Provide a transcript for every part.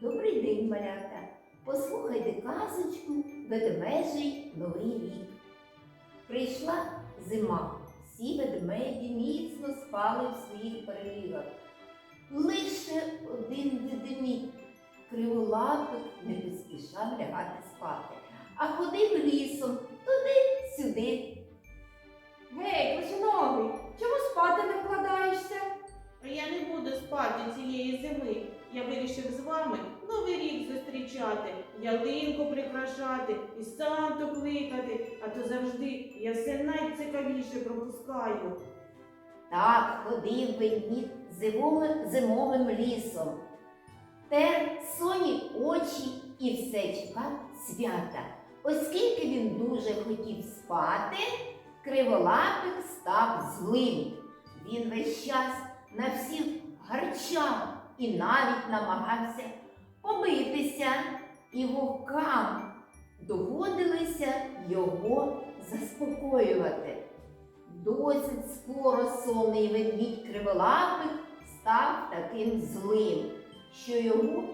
Добрий день, малята! Послухайте казочку Ведмежий Новий рік. Прийшла зима. Всі ведмеді міцно спали в своїх перелігах. Лише один ведмідь криволапик не поспішав лягати спати, а ходив лісом зустрічати, ялинку прикрашати і Санту кликати, а то завжди я все найцікавіше пропускаю. Так ходив ведмідь зимовим, зимовим лісом. Тер соні очі і все чекав свята. Оскільки він дуже хотів спати, криволапик став злим. Він весь час на всіх гарчав і навіть намагався побитися, і вовкам доводилося його заспокоювати. Досить скоро сонний ведмідь криволапик став таким злим, що його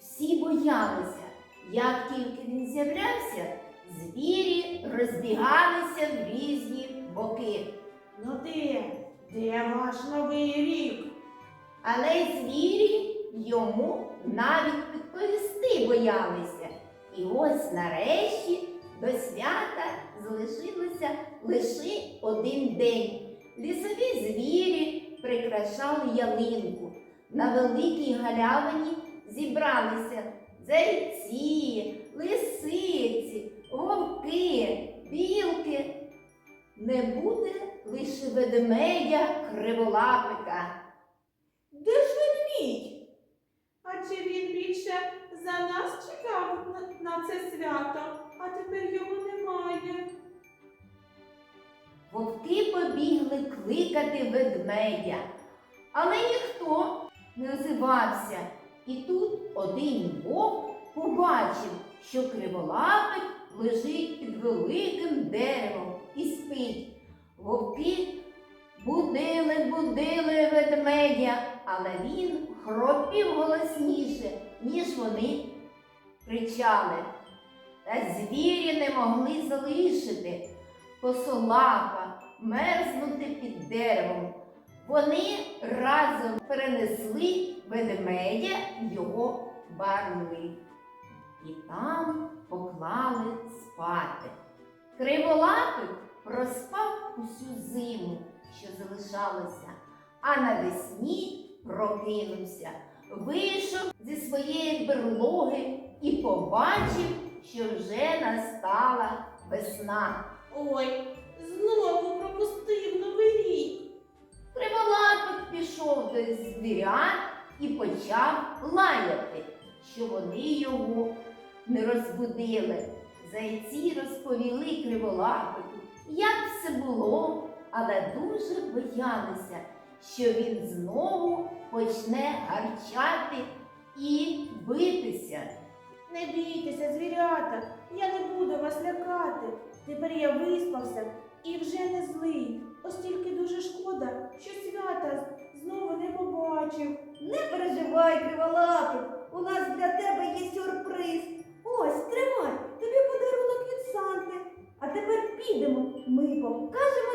всі боялися. Як тільки він з'являвся, звірі розбігалися в різні боки. Ну де? Де ваш новий рік? Але звірі йому навіть відповісти боялися. І ось нарешті до свята залишилося лише один день. Лісові звірі прикрашали ялинку. На великій галявині зібралися зайці, лисиці, вовки, білки. Не буде лише ведмедя криволапика. Де ж ведмідь? А чи він більше за нас чекав на це свято, а тепер його немає? Вовки побігли кликати ведмедя, але ніхто не озивався. І тут один вовк побачив, що криволапик лежить під великим деревом і спить. Вовки будили, будили ведмедя, але він хропів голосніше, ніж вони кричали. Та звірі не могли залишити косолапа мерзнути під деревом. Вони разом перенесли ведмедя в його барви і там поклали спати. Криволапик проспав усю зиму, що залишалося, а навесні прокинувся, вийшов зі своєї берлоги і побачив, що вже настала весна. Ой, знову пропустив новий рік. Криволапик пішов до звірят і почав лаяти, що вони його не розбудили. Зайці розповіли криволапику, як все було, але дуже боялися, що він знову почне гарчати і битися. Не бійтеся, звірята, я не буду вас лякати. Тепер я виспався і вже не злий. Ось тільки дуже шкода, що свята знову не побачив. Не переживай, криволапик, у нас для тебе є сюрприз. Ось, тримай, тобі подарунок від Санти. А тепер підемо, ми покажемо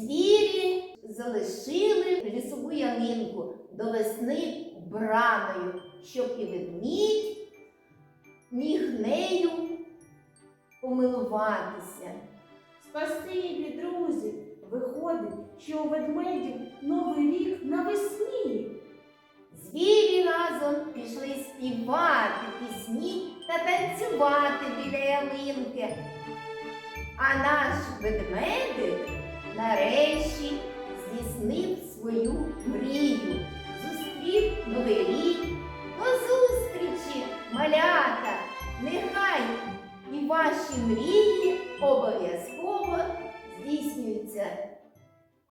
Звірі залишили лісову ялинку до весни браною, щоб і ведмідь міг нею помилуватися. Спасибі, друзі! Виходить, що у ведмедів новий рік навесні. Звірі разом пішли співати пісні та танцювати біля ялинки. А наш свою мрію. Зустрів новий рік. До зустрічі, малята! Нехай і ваші мрії обов'язково здійснюються.